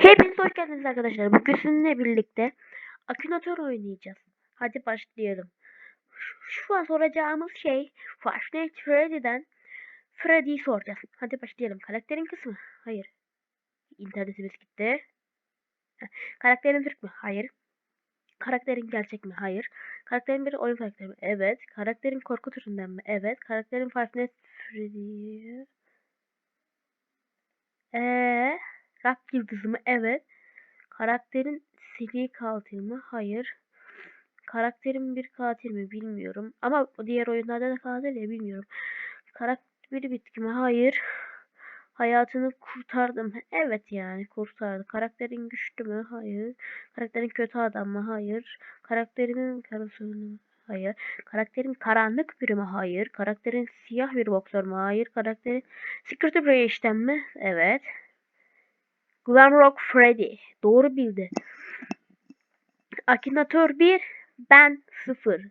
Hepiniz hoş geldiniz arkadaşlar. Bugün sizinle birlikte Akinator oynayacağız. Hadi başlayalım. Şu an soracağımız şey Five Nights Freddy'den Freddy'yi soracağız. Hadi başlayalım. Karakterin kısmı? Hayır. İnternetimiz gitti. Karakterin Türk mü? Hayır. Karakterin gerçek mi? Hayır. Karakterin bir oyun karakteri mi? Evet. Karakterin korku türünden mi? Evet. Karakterin Five Nights. Eee? Rock yıldızı mı? Evet. Karakterin seri katil mi? Hayır. Karakterin bir katil mi? Bilmiyorum. Ama diğer oyunlarda da katil ya bilmiyorum. Karakter bir bitki mi? Hayır. Hayatını kurtardım. Evet yani kurtardı. Karakterin güçlü mü? Hayır. Karakterin kötü adam mı? Hayır. Karakterinin karısı mı? Hayır. Karakterin karanlık biri mi? Hayır. Karakterin siyah bir boksör mü? Hayır. Karakterin Secret Breach'ten mi? Evet. Glamrock Freddy. Doğru bildi. Akinator 1, ben 0.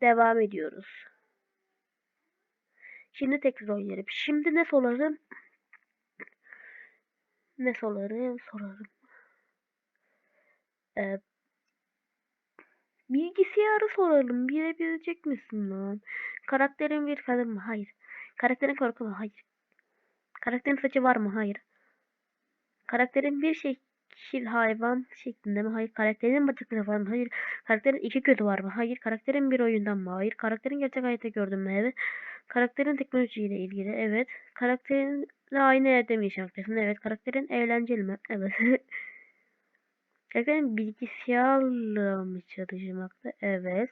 Devam ediyoruz. Şimdi tekrar oynayalım. Şimdi ne sorarım? Ne sorarım? Sorarım. Ee, bilgisayarı soralım. Bilebilecek misin lan? Karakterin bir kadın mı? Hayır. Karakterin korku mu? Hayır. Karakterin saçı var mı? Hayır. Karakterin bir şekil hayvan şeklinde mi? Hayır. Karakterin bacakları var mı? Hayır. Karakterin iki gözü var mı? Hayır. Karakterin bir oyundan mı? Hayır. Karakterin gerçek hayatta gördün mü? Evet. Karakterin teknolojiyle ilgili. Evet. Karakterinle aynı yerde mi yaşamaktasın? Evet. Karakterin eğlenceli mi? Evet. Karakterin bilgisayarla mı çalışmakta? Evet.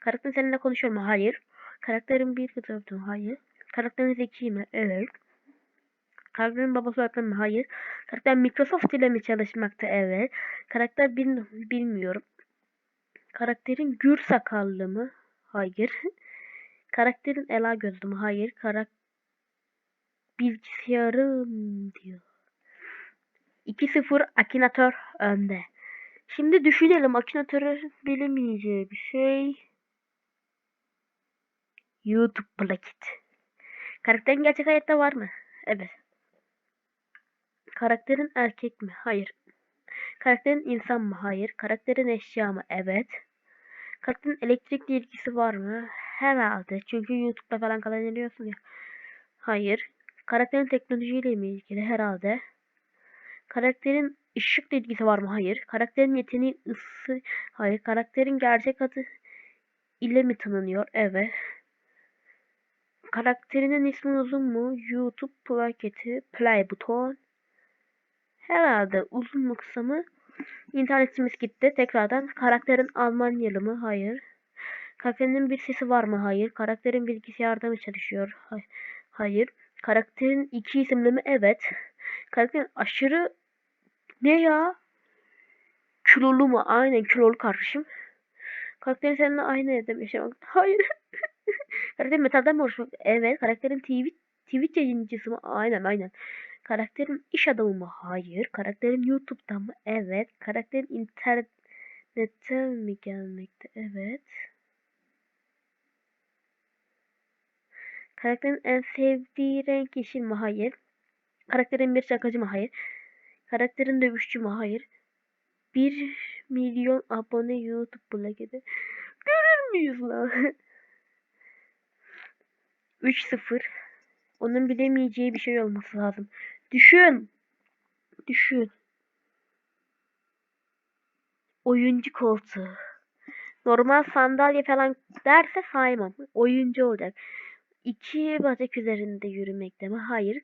Karakterin seninle konuşuyor mu? Hayır. Karakterin bir fotoğrafı mı? Hayır. Karakterin zeki mi? Evet. Karakterin babası öğretmen mi? Hayır. Karakter Microsoft ile mi çalışmakta? Evet. Karakter bil bilmiyorum. Karakterin gür sakallı mı? Hayır. Karakterin ela gözlü mü? Hayır. Karak bilgisayarım diyor. 2-0 Akinator önde. Şimdi düşünelim Akinator'un bilemeyeceği bir şey. YouTube Blackit. Karakterin gerçek hayatta var mı? Evet. Karakterin erkek mi? Hayır. Karakterin insan mı? Hayır. Karakterin eşya mı? Evet. Karakterin elektrikle ilgisi var mı? Herhalde. Çünkü YouTube'da falan kazanıyorsun ya. Hayır. Karakterin teknolojiyle mi ilgili? Herhalde. Karakterin ışıkla ilgisi var mı? Hayır. Karakterin yeteneği ısı. Hayır. Karakterin gerçek adı ile mi tanınıyor? Evet. Karakterinin ismi uzun mu? YouTube plaketi, play buton. Herhalde uzun mu kısa mı? İnternetimiz gitti. Tekrardan karakterin Almanyalı mı? Hayır. Karakterin bir sesi var mı? Hayır. Karakterin bilgisayarda mı çalışıyor? Hayır. Karakterin iki isimli mi? Evet. Karakterin aşırı ne ya? Kilolu mu? Aynen kilolu kardeşim. Karakterin seninle aynı evde mi yaşamak? Hayır. karakterin metalden mi oluşmak? Evet. Karakterin TV, Twitch yayıncısı mı? Aynen aynen. Karakterin iş adamı mı? Hayır. Karakterin YouTube'dan mı? Evet. Karakterin internetten mi gelmekte? Evet. Karakterin en sevdiği renk yeşil mi? Hayır. Karakterin bir şakacı mı? Hayır. Karakterin dövüşçü mü? Hayır. 1 milyon abone YouTube blogede. Görür müyüz lan? 3-0. Onun bilemeyeceği bir şey olması lazım. Düşün. Düşün. Oyuncu koltuğu. Normal sandalye falan derse saymam. Oyuncu olacak. İki bacak üzerinde yürümekte mi? Hayır.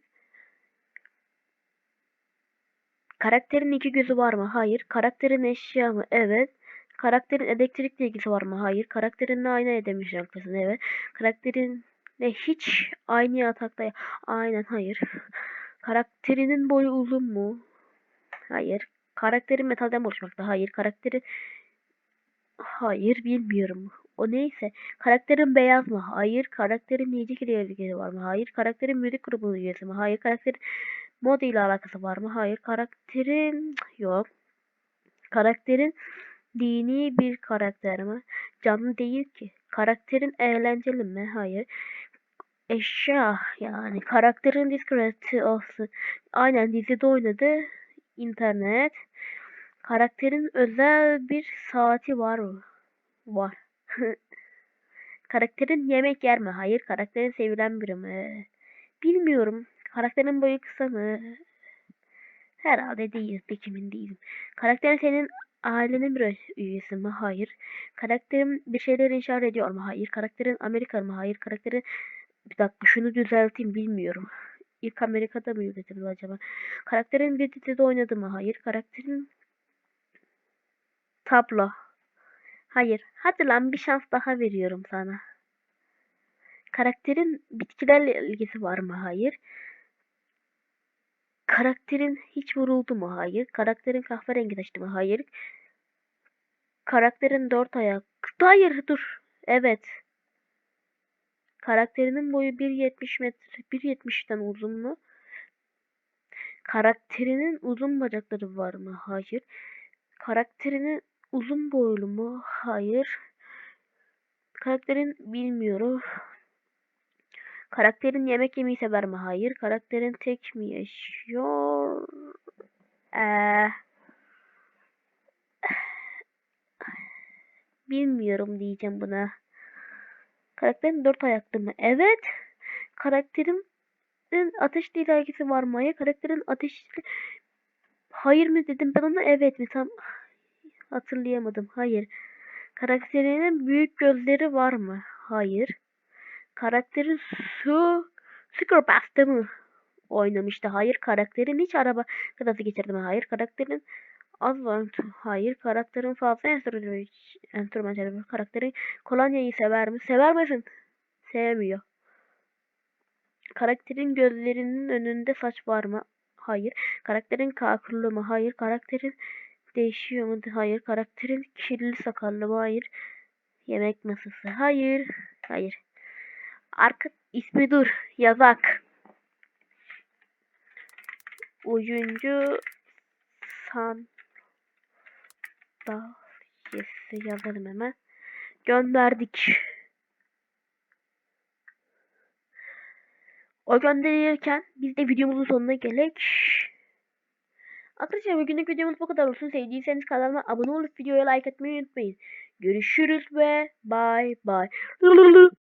Karakterin iki gözü var mı? Hayır. Karakterin eşya mı? Evet. Karakterin elektrikle ilgisi var mı? Hayır. Karakterinle aynı edemiş yapmasın? Evet. Karakterin ne hiç aynı yatakta. Aynen hayır. Karakterinin boyu uzun mu? Hayır. Karakterin metalden oluşmakta? Hayır. Karakteri Hayır bilmiyorum. O neyse. Karakterin beyaz mı? Hayır. Karakterin yiyecek ile ilgili var mı? Hayır. Karakterin müzik grubunun üyesi mi? Hayır. Karakterin mod ile alakası var mı? Hayır. Karakterin yok. Karakterin dini bir karakter mi? Canlı değil ki. Karakterin eğlenceli mi? Hayır. Eşya yani karakterin diskreti olsun. Aynen dizide oynadı. internet. Karakterin özel bir saati var mı? Var. Karakterin yemek yer mi? Hayır. Karakterin sevilen biri mi? Bilmiyorum. Karakterin boyu kısa mı? Herhalde değil. Pek emin değilim. Karakterin senin ailenin bir üyesi mi? Hayır. Karakterin bir şeyler inşa ediyor mu? Hayır. Karakterin Amerikalı mı? Hayır. Karakterin bir dakika şunu düzelteyim bilmiyorum. İlk Amerika'da mı üretildi acaba? Karakterin bir dizide oynadı mı? Hayır. Karakterin tablo. Hayır. Hadi lan bir şans daha veriyorum sana. Karakterin bitkilerle ilgisi var mı? Hayır. Karakterin hiç vuruldu mu? Hayır. Karakterin kahverengi taştı mı? Hayır. Karakterin dört ayak. Hayır dur. Evet. Karakterinin boyu 1.70 metre. 1.70'ten uzun mu? Karakterinin uzun bacakları var mı? Hayır. Karakterinin uzun boylu mu? Hayır. Karakterin bilmiyorum. Karakterin yemek yemeyi sever mi? Hayır. Karakterin tek mi yaşıyor? Ee, bilmiyorum diyeceğim buna. Karakterin dört ayaklı mı? Evet. Karakterin ateşli ilgisi var mı? Hayır. Karakterin ateşli... Hayır mı dedim ben ona evet mi? Tam hatırlayamadım. Hayır. Karakterinin büyük gözleri var mı? Hayır. Karakterin su Scrapast'ı mı oynamıştı? Hayır. Karakterin hiç araba kazası geçirdi mi? Hayır. Karakterin az var. Hayır. Karakterin fazla enstrüman enstrüman çalıyor. Karakterin kolonyayı sever mi? Sever misin? Sevmiyor. Karakterin gözlerinin önünde saç var mı? Hayır. Karakterin kakırlı mı? Hayır. Karakterin değişiyor mu? Hayır. Karakterin kirli sakallı mı? Hayır. Yemek masası. Hayır. Hayır. Arka ismi dur. Yazak. Oyuncu san da yazalım hemen. Gönderdik. O gönderirken biz de videomuzun sonuna gelek. Arkadaşlar bugünlük videomuz bu kadar olsun. Sevdiyseniz kanalıma abone olup videoya like etmeyi unutmayın. Görüşürüz ve bye bye.